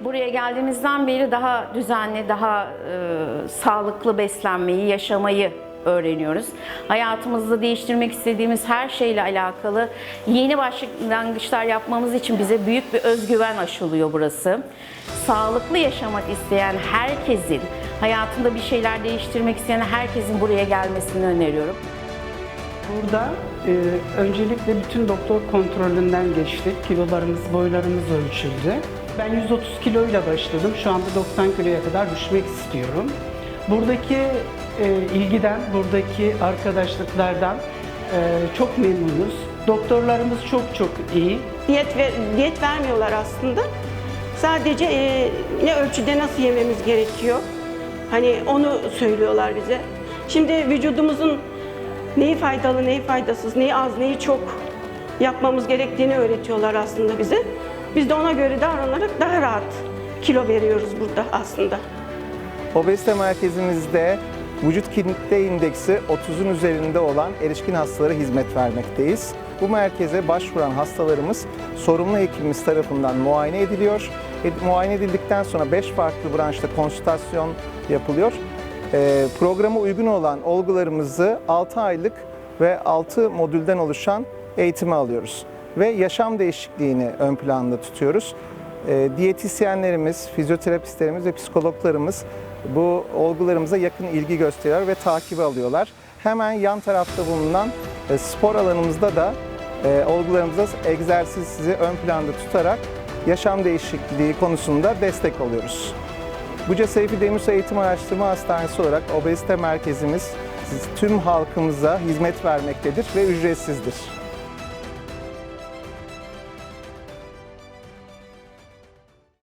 Buraya geldiğimizden beri daha düzenli, daha e, sağlıklı beslenmeyi, yaşamayı öğreniyoruz. Hayatımızda değiştirmek istediğimiz her şeyle alakalı yeni başlangıçlar yapmamız için bize büyük bir özgüven aşılıyor burası. Sağlıklı yaşamak isteyen herkesin, hayatında bir şeyler değiştirmek isteyen herkesin buraya gelmesini öneriyorum. Burada e, öncelikle bütün doktor kontrolünden geçtik. Kilolarımız, boylarımız ölçüldü. Ben 130 kiloyla başladım. Şu anda 90 kiloya kadar düşmek istiyorum. Buradaki e, ilgiden, buradaki arkadaşlıklardan e, çok memnunuz. Doktorlarımız çok çok iyi. Diyet, ver, diyet vermiyorlar aslında. Sadece e, ne ölçüde nasıl yememiz gerekiyor. Hani onu söylüyorlar bize. Şimdi vücudumuzun neyi faydalı, neyi faydasız, neyi az, neyi çok yapmamız gerektiğini öğretiyorlar aslında bize. Biz de ona göre davranarak daha rahat kilo veriyoruz burada aslında. Obezite merkezimizde vücut kitle indeksi 30'un üzerinde olan erişkin hastalara hizmet vermekteyiz. Bu merkeze başvuran hastalarımız sorumlu hekimimiz tarafından muayene ediliyor. E, muayene edildikten sonra 5 farklı branşta konsültasyon yapılıyor. E, programa uygun olan olgularımızı 6 aylık ve 6 modülden oluşan eğitime alıyoruz. Ve yaşam değişikliğini ön planda tutuyoruz. E, diyetisyenlerimiz, fizyoterapistlerimiz ve psikologlarımız bu olgularımıza yakın ilgi gösteriyor ve takibi alıyorlar. Hemen yan tarafta bulunan e, spor alanımızda da e, olgularımıza egzersizi ön planda tutarak yaşam değişikliği konusunda destek oluyoruz. Buca Seyfi Demirsoy Eğitim Araştırma Hastanesi olarak obezite merkezimiz tüm halkımıza hizmet vermektedir ve ücretsizdir.